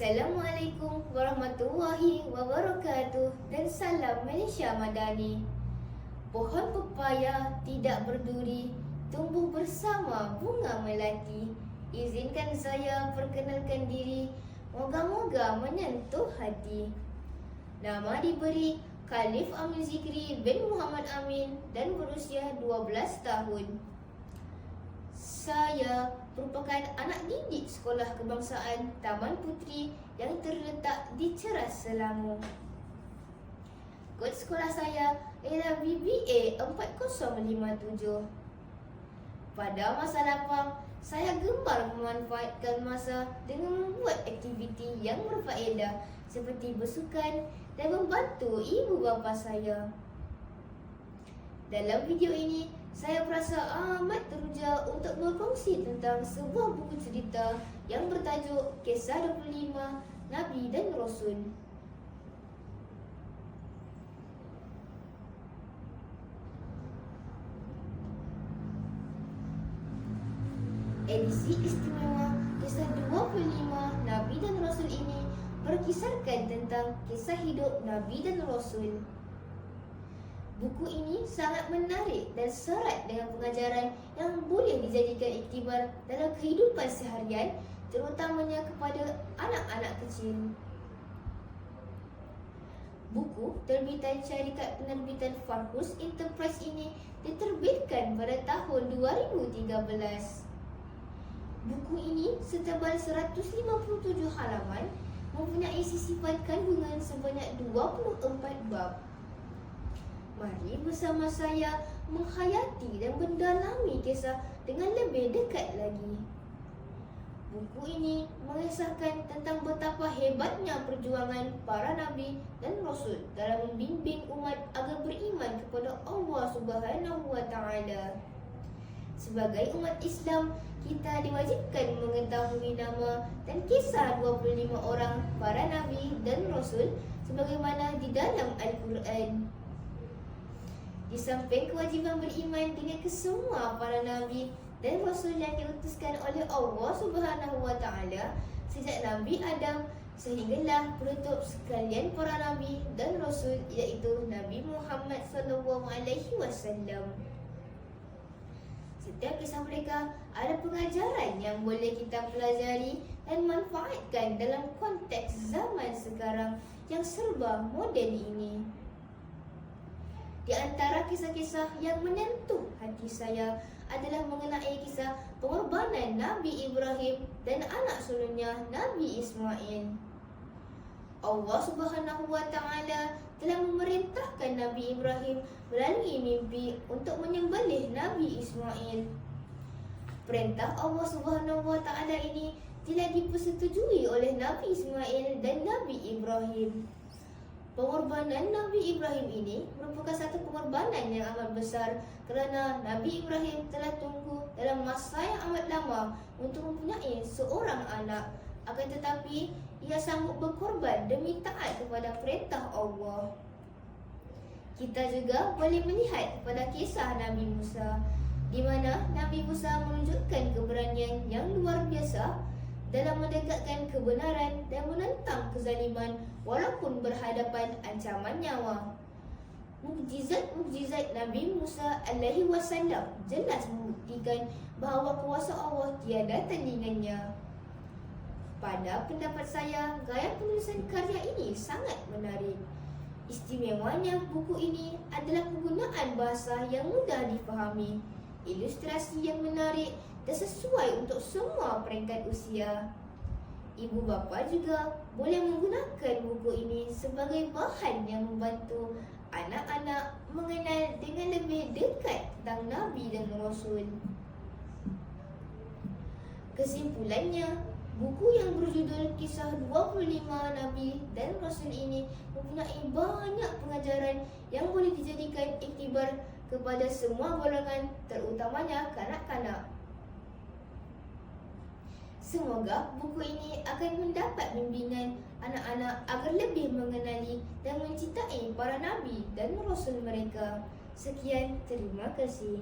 Assalamualaikum warahmatullahi wabarakatuh dan salam Malaysia Madani. Pohon pepaya tidak berduri, tumbuh bersama bunga melati. Izinkan saya perkenalkan diri, moga-moga menyentuh hati. Nama diberi Khalif Amin Zikri bin Muhammad Amin dan berusia 12 tahun. Saya merupakan anak didik Sekolah Kebangsaan Taman Puteri yang terletak di Ceras Selangor. Kod sekolah saya ialah BBA 4057. Pada masa lapang, saya gemar memanfaatkan masa dengan membuat aktiviti yang berfaedah seperti bersukan dan membantu ibu bapa saya. Dalam video ini, saya berasa amat teruja untuk berkongsi tentang sebuah buku cerita yang bertajuk Kisah 25 Nabi dan Rasul. Edisi istimewa Kisah 25 Nabi dan Rasul ini berkisarkan tentang kisah hidup Nabi dan Rasul. Buku ini sangat menarik dan serat dengan pengajaran yang boleh dijadikan iktibar dalam kehidupan seharian terutamanya kepada anak-anak kecil. Buku terbitan syarikat penerbitan Farkus Enterprise ini diterbitkan pada tahun 2013. Buku ini setebal 157 halaman mempunyai sisipan kandungan sebanyak 24 bab. Mari bersama saya menghayati dan mendalami kisah dengan lebih dekat lagi. Buku ini mengisahkan tentang betapa hebatnya perjuangan para nabi dan rasul dalam membimbing umat agar beriman kepada Allah Subhanahu wa taala. Sebagai umat Islam, kita diwajibkan mengetahui nama dan kisah 25 orang para nabi dan rasul sebagaimana di dalam Al-Quran. Di samping kewajipan beriman dengan kesemua para nabi dan rasul yang diutuskan oleh Allah Subhanahu wa taala sejak Nabi Adam sehinggalah penutup sekalian para nabi dan rasul iaitu Nabi Muhammad sallallahu alaihi wasallam. Setiap kisah mereka ada pengajaran yang boleh kita pelajari dan manfaatkan dalam konteks zaman sekarang yang serba moden ini. Di antara kisah-kisah yang menyentuh hati saya adalah mengenai kisah pengorbanan Nabi Ibrahim dan anak sulungnya Nabi Ismail. Allah Subhanahu wa taala telah memerintahkan Nabi Ibrahim melalui mimpi untuk menyembelih Nabi Ismail. Perintah Allah Subhanahu wa taala ini tidak dipersetujui oleh Nabi Ismail dan Nabi Ibrahim. Pengorbanan Nabi Ibrahim ini merupakan satu pengorbanan yang amat besar kerana Nabi Ibrahim telah tunggu dalam masa yang amat lama untuk mempunyai seorang anak. Akan tetapi, ia sanggup berkorban demi taat kepada perintah Allah. Kita juga boleh melihat pada kisah Nabi Musa di mana Nabi Musa menunjukkan keberanian yang luar biasa dalam mendekatkan kebenaran dan menentang kezaliman walaupun berhadapan ancaman nyawa. Mukjizat-mukjizat Nabi Musa alaihi wasallam jelas membuktikan bahawa kuasa Allah tiada tandingannya. Pada pendapat saya, gaya penulisan karya ini sangat menarik. Istimewanya buku ini adalah penggunaan bahasa yang mudah difahami, ilustrasi yang menarik dan sesuai untuk semua peringkat usia. Ibu bapa juga boleh menggunakan buku ini sebagai bahan yang membantu anak-anak mengenal dengan lebih dekat tentang Nabi dan Rasul. Kesimpulannya, buku yang berjudul Kisah 25 Nabi dan Rasul ini mempunyai banyak pengajaran yang boleh dijadikan iktibar kepada semua golongan terutamanya kanak-kanak. Semoga buku ini akan mendapat bimbingan anak-anak agar lebih mengenali dan mencintai para nabi dan rasul mereka. Sekian, terima kasih.